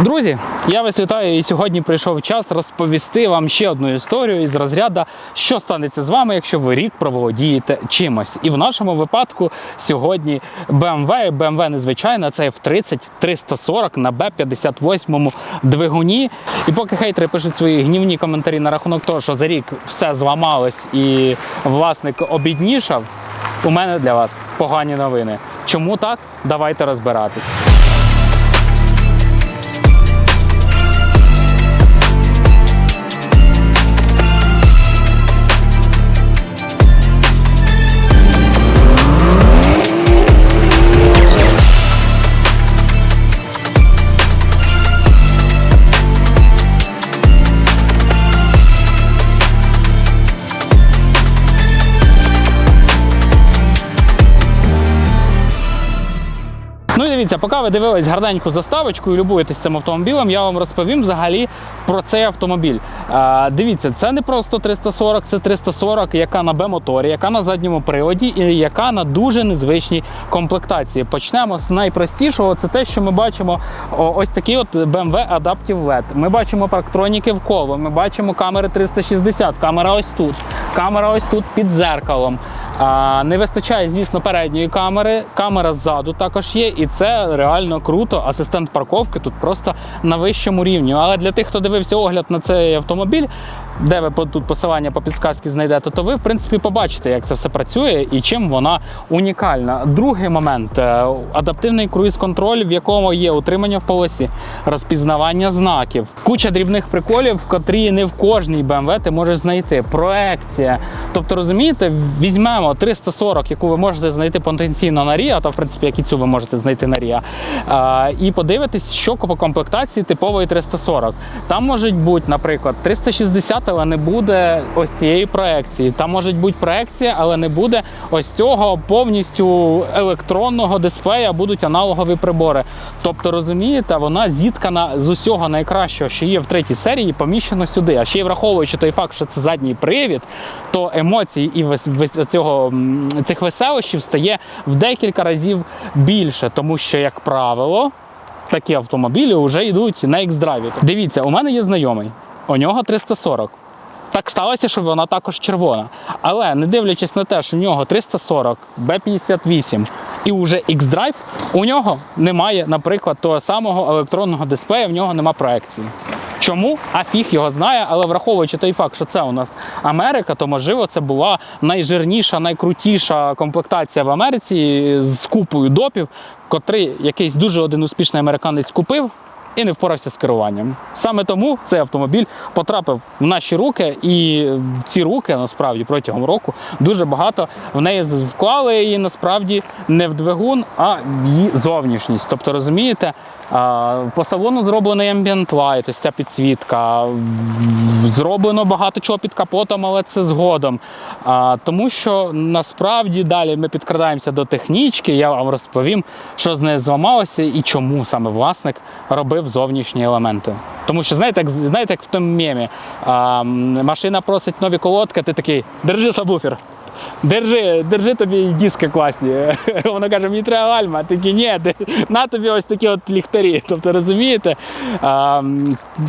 Друзі, я вас вітаю і сьогодні прийшов час розповісти вам ще одну історію із розряду, що станеться з вами, якщо ви рік проволодієте чимось. І в нашому випадку сьогодні BMW, BMW незвичайна, це F30 340 на B58 двигуні. І поки хейтери пишуть свої гнівні коментарі на рахунок того, що за рік все зламалось і власник обіднішав, у мене для вас погані новини. Чому так? Давайте розбиратись. Дивіться, поки ви дивились гарненьку заставочку і любуєтесь цим автомобілем, я вам розповім взагалі про цей автомобіль. А, дивіться, це не просто 340, це 340, яка на Б-моторі, яка на задньому приводі і яка на дуже незвичній комплектації. Почнемо з найпростішого. Це те, що ми бачимо ось такий от BMW Adaptive LED. Ми бачимо парктроніки в коло, ми бачимо камери 360, камера ось тут, камера ось тут під зеркалом. Не вистачає, звісно, передньої камери. Камера ззаду також є, і це реально круто. Асистент парковки тут просто на вищому рівні. Але для тих, хто дивився огляд на цей автомобіль, де ви тут посилання по підсказці знайдете, то ви в принципі побачите, як це все працює і чим вона унікальна. Другий момент е, адаптивний круїз-контроль, в якому є утримання в полосі, розпізнавання знаків, куча дрібних приколів, котрі не в кожній BMW ти можеш знайти. Проекція. Тобто, розумієте, візьмемо 340, яку ви можете знайти потенційно на RIA, то в принципі, як і цю ви можете знайти на RIA, і подивитись, що по комплектації типової 340. Там можуть бути, наприклад, 360, але не буде ось цієї проекції. Там може бути проекція, але не буде ось цього повністю електронного дисплея, будуть аналогові прибори. Тобто, розумієте, вона зіткана з усього найкращого, що є в третій серії, поміщено сюди. А ще й враховуючи той факт, що це задній привід, то емоцій і вес- вес- цього, цих веселощів стає в декілька разів більше, тому що, як правило, такі автомобілі вже йдуть на X-Drive. Дивіться, у мене є знайомий, у нього 340. Так сталося, що вона також червона. Але не дивлячись на те, що в нього 340, B58 і вже X-Drive, у нього немає, наприклад, того самого електронного дисплея, в нього нема проекції. Чому? А фіг його знає, але враховуючи той факт, що це у нас Америка, то можливо це була найжирніша, найкрутіша комплектація в Америці з купою допів, котрий якийсь дуже один успішний американець купив і не впорався з керуванням. Саме тому цей автомобіль потрапив в наші руки, і ці руки насправді протягом року дуже багато в неї вклали її насправді не в двигун, а в її зовнішність. Тобто, розумієте, по салону зроблений ambient light, ось ця підсвітка. Зроблено багато чого під капотом, але це згодом. Тому що насправді далі ми підкрадаємося до технічки. Я вам розповім, що з нею зламалося і чому саме власник робив зовнішні елементи. Тому що знаєте, як, знаєте, як в тому мемі, а, машина просить нові колодки, ти такий, держи сабвуфер. Держи, держи тобі диски класні. Вона каже, мені треба гальма. Такі, ні, на тобі ось такі от ліхтарі. Тобто, розумієте, а,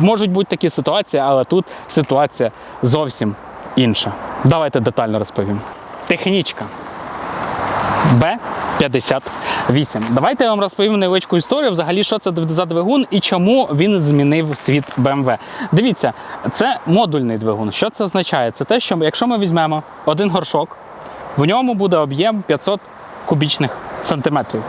можуть бути такі ситуації, але тут ситуація зовсім інша. Давайте детально розповім. Технічка. Б-58. Давайте я вам розповім невеличку історію, взагалі, що це за двигун і чому він змінив світ BMW. Дивіться, це модульний двигун. Що це означає? Це те, що якщо ми візьмемо один горшок, в ньому буде об'єм 500 кубічних сантиметрів.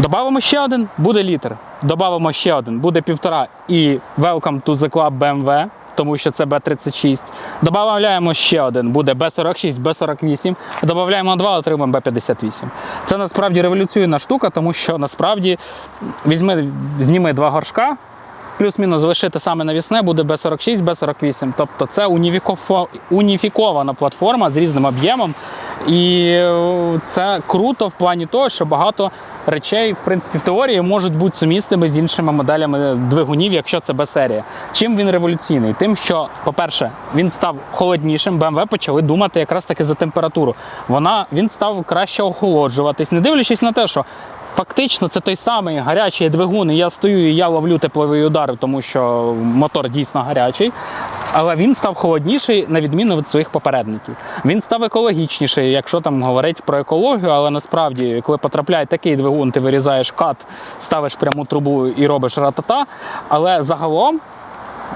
Добавимо ще один, буде літр. Добавимо ще один, буде півтора. І welcome to the club BMW, тому що це Б36. Додаємо ще один, буде Б46, Б48. Додаємо два, отримаємо Б58. Це насправді революційна штука, тому що насправді візьми, зніми два горшка. Плюс-мінус залишити саме навісне буде B46, B48. Тобто це уніфікована платформа з різним об'ємом. І е, це круто в плані того, що багато речей, в принципі, в теорії можуть бути сумісними з іншими моделями двигунів, якщо це Б-серія. Чим він революційний? Тим, що, по-перше, він став холоднішим, BMW почали думати якраз таки за температуру. Вона, він став краще охолоджуватись, не дивлячись на те, що Фактично, це той самий гарячий двигун, я стою і я ловлю тепловий удар, тому що мотор дійсно гарячий. Але він став холодніший, на відміну від своїх попередників. Він став екологічніший, якщо там говорить про екологію, але насправді, коли потрапляє такий двигун, ти вирізаєш кат, ставиш пряму трубу і робиш ратата. Але загалом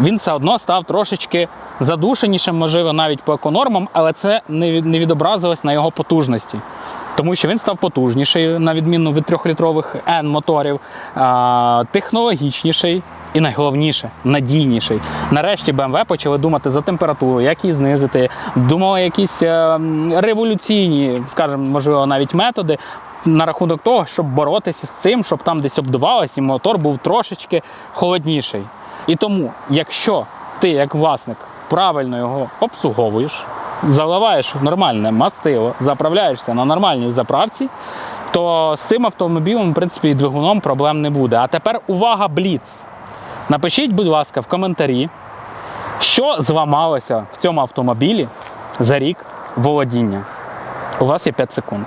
він все одно став трошечки задушенішим, можливо, навіть по еконормам, але це не відобразилось на його потужності. Тому що він став потужніший, на відміну від трьохлітрових N-моторів, технологічніший і найголовніше надійніший. Нарешті BMW почали думати за температуру, як її знизити. Думали якісь е, революційні, скажімо, можливо, навіть методи. На рахунок того, щоб боротися з цим, щоб там десь обдувалось, і мотор був трошечки холодніший. І тому, якщо ти, як власник, правильно його обслуговуєш, заливаєш в нормальне мастило, заправляєшся на нормальній заправці, то з цим автомобілем, в принципі, і двигуном проблем не буде. А тепер увага, бліц! Напишіть, будь ласка, в коментарі, що зламалося в цьому автомобілі за рік володіння. У вас є 5 секунд.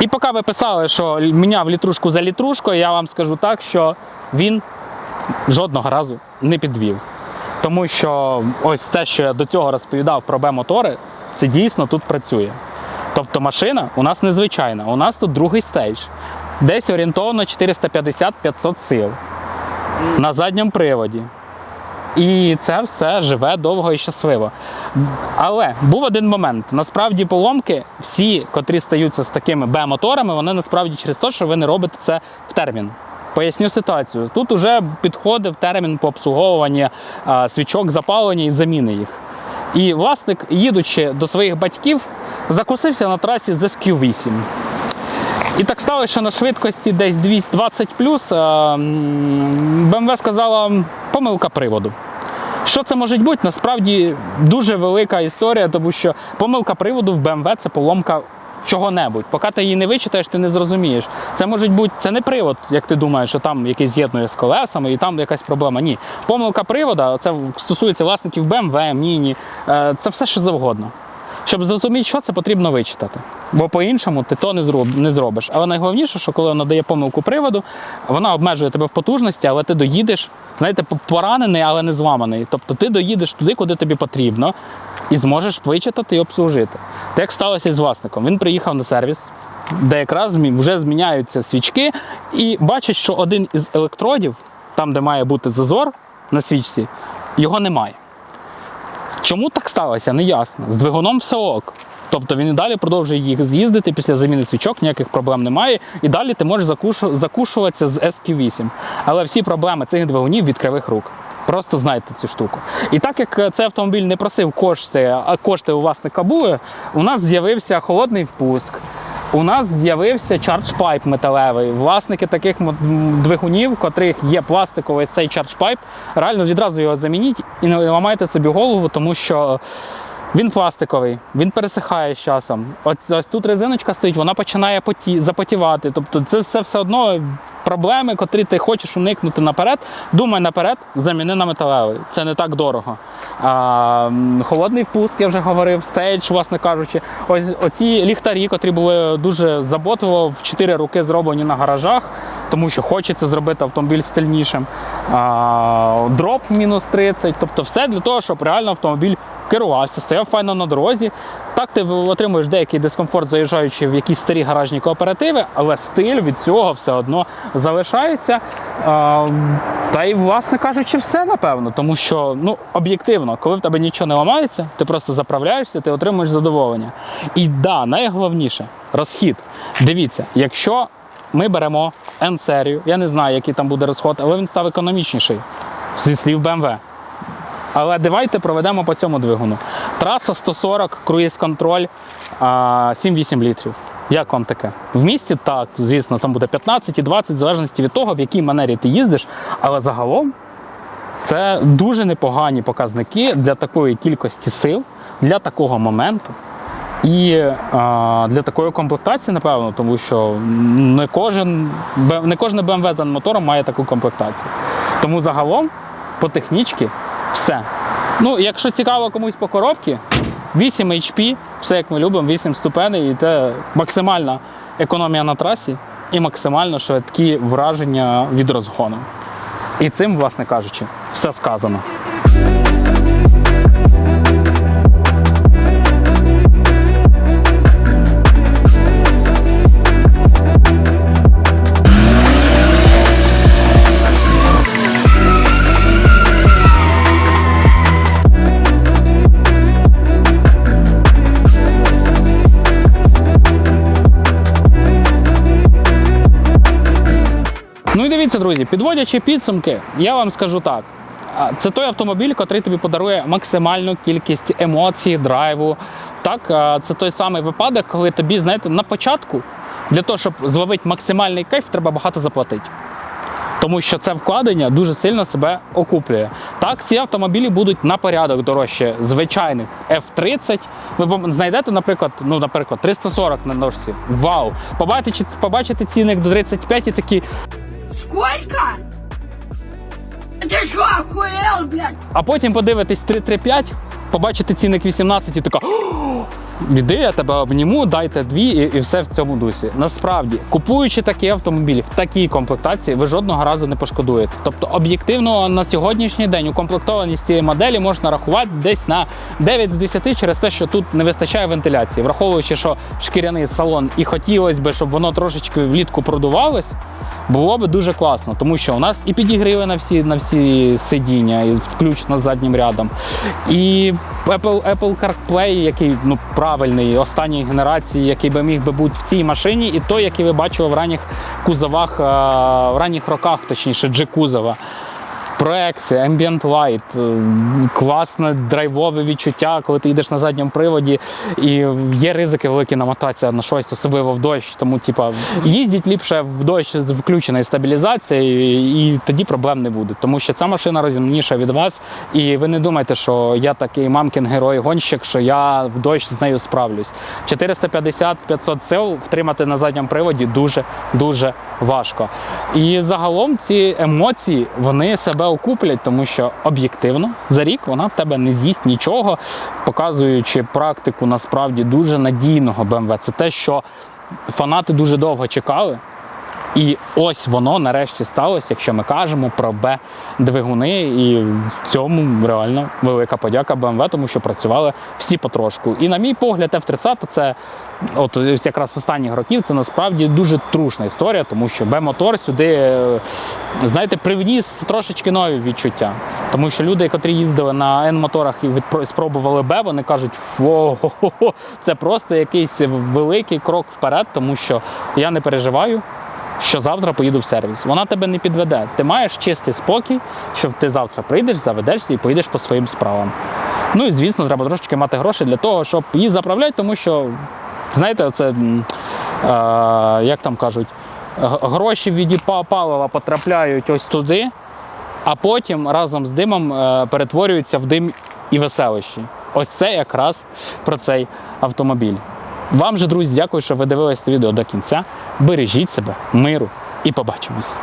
І поки ви писали, що міняв літрушку за літрушкою, я вам скажу так, що він жодного разу не підвів. Тому що ось те, що я до цього розповідав про Б-мотори, це дійсно тут працює. Тобто машина у нас незвичайна, у нас тут другий стейдж. Десь орієнтовно 450-500 сил на задньому приводі. І це все живе довго і щасливо. Але був один момент. Насправді поломки, всі, котрі стаються з такими Б-моторами, вони насправді через те, що ви не робите це в термін. Поясню ситуацію. Тут вже підходив термін по обслуговуванню а, свічок запалення і заміни їх. І власник, їдучи до своїх батьків, закусився на трасі з SQ8. І так сталося, що на швидкості десь 220 плюс BMW сказала помилка приводу. Що це може бути? Насправді дуже велика історія, тому що помилка приводу в BMW це поломка чого-небудь. Поки ти її не вичитаєш, ти не зрозумієш. Це може бути це не привод, як ти думаєш, що там якийсь з'єднує з колесами і там якась проблема. Ні. Помилка привода, це стосується власників BMW, Mini, е, це все що завгодно. Щоб зрозуміти, що це потрібно вичитати. Бо по-іншому ти то не, зробиш. Але найголовніше, що коли вона дає помилку приводу, вона обмежує тебе в потужності, але ти доїдеш, знаєте, поранений, але не зламаний. Тобто ти доїдеш туди, куди тобі потрібно, і зможеш вичитати і обслужити. Так як сталося з власником. Він приїхав на сервіс, де якраз вже зміняються свічки, і бачить, що один із електродів, там, де має бути зазор на свічці, його немає. Чому так сталося, не ясно. З двигуном все ок. Тобто він і далі продовжує їх з'їздити після заміни свічок, ніяких проблем немає. І далі ти можеш закушуватися з SQ8. Але всі проблеми цих двигунів від кривих рук. Просто знайте цю штуку. І так як е, цей автомобіль не просив кошти, а кошти у власника були, у нас з'явився холодний впуск. У нас з'явився чардж-пайп металевий. Власники таких двигунів, в котрих є пластиковий цей чардж-пайп, реально відразу його замініть і не ламайте собі голову, тому що він пластиковий, він пересихає з часом. Ось, ось тут резиночка стоїть, вона починає поті, запотівати. Тобто це все все одно проблеми, котрі ти хочеш уникнути наперед. Думай наперед, заміни на металевий. Це не так дорого. А, холодний впуск, я вже говорив, стейдж, власне кажучи. Ось оці ліхтарі, котрі були дуже заботливо в 4 роки зроблені на гаражах, тому що хочеться зробити автомобіль стильнішим. А, дроп мінус 30, тобто все для того, щоб реально автомобіль керувався, стояв файно на дорозі. Так ти отримуєш деякий дискомфорт, заїжджаючи в якісь старі гаражні кооперативи, але стиль від цього все одно залишається. А, та й, власне кажучи, все напевно. Тому що ну, об'єктивно, коли в тебе нічого не ламається, ти просто заправляєшся, ти отримуєш задоволення. І да, найголовніше розхід. Дивіться, якщо ми беремо N-серію, я не знаю, який там буде розход, але він став економічніший зі слів BMW. Але давайте проведемо по цьому двигуну. Траса 140, круїз-контроль, 7-8 літрів. Як вам таке? В місті так, звісно, там буде 15 і 20, в залежності від того, в якій манері ти їздиш. Але загалом це дуже непогані показники для такої кількості сил, для такого моменту. І а, для такої комплектації, напевно, тому що не кожен не кожне BMW з мотором має таку комплектацію. Тому загалом по технічці все. Ну, якщо цікаво комусь по коробці, 8 HP, все як ми любимо, 8 ступеней, і це максимальна економія на трасі і максимально швидкі враження від розгону. І цим, власне кажучи, все сказано. Друзі, підводячи підсумки, я вам скажу так. Це той автомобіль, який тобі подарує максимальну кількість емоцій, драйву. Так, це той самий випадок, коли тобі, знаєте, на початку для того, щоб зловити максимальний кайф, треба багато заплатити. Тому що це вкладення дуже сильно себе окуплює. Так, ці автомобілі будуть на порядок дорожче звичайних F30. Ви знайдете, наприклад, ну, наприклад, 340 на ножці. Вау! Побачите, побачите цінник до 35 і такі. Сколько? Ты что, охуел, блядь? А потім подивитись 335, побачите цінник 18 і така. «О, Іди, я тебе обніму, дайте дві і, і все в цьому дусі. Насправді, купуючи такі автомобілі в такій комплектації, ви жодного разу не пошкодуєте. Тобто, об'єктивно на сьогоднішній день укомплектованість цієї моделі можна рахувати десь на 9 з 10 через те, що тут не вистачає вентиляції, враховуючи, що шкіряний салон, і хотілося б, щоб воно трошечки влітку продувалось, було би дуже класно, тому що у нас і підігріви на всі, на всі сидіння, і включно з заднім рядом. І Apple, Apple CarPlay, який ну, правильний, останньої генерації, який би міг би бути в цій машині, і той, який ви бачили в ранніх кузовах, е, в ранніх роках, точніше, G-кузова. Проекція, Ambient Light, е, класне драйвове відчуття, коли ти йдеш на задньому приводі, і є ризики великі намотатися на щось, особливо в дощ. Тому, типа, їздіть ліпше в дощ з включеною стабілізацією, і тоді проблем не буде. Тому що ця машина розумніша від вас, і ви не думайте, що я такий мамкін герой-гонщик, що я в дощ з нею справлюсь. 450-500 сил втримати на задньому приводі дуже дуже важко. І загалом ці емоції вони себе окуплять, тому що об'єктивно за рік вона в тебе не з'їсть нічого, показуючи практику насправді дуже надійного BMW. Це те, що фанати дуже довго чекали. І ось воно нарешті сталося, якщо ми кажемо про Б-двигуни. І в цьому реально велика подяка BMW, тому що працювали всі потрошку. І на мій погляд, F-30 це от якраз останніх років це насправді дуже трушна історія, тому що Б-мотор сюди, е, знаєте, привніс трошечки нові відчуття. Тому що люди, котрі їздили на N-моторах і спробували Б, вони кажуть, фо, це просто якийсь великий крок вперед, тому що я не переживаю що завтра поїду в сервіс. Вона тебе не підведе. Ти маєш чистий спокій, що ти завтра прийдеш, заведешся і поїдеш по своїм справам. Ну і звісно, треба трошечки мати гроші для того, щоб її заправляти, тому що, знаєте, це, е, як там кажуть, гроші від па- палива потрапляють ось туди, а потім разом з димом е, перетворюються в дим і веселощі. Ось це якраз про цей автомобіль. Вам же, друзі, дякую, що ви дивились це відео до кінця. Бережіть себе, миру і побачимось.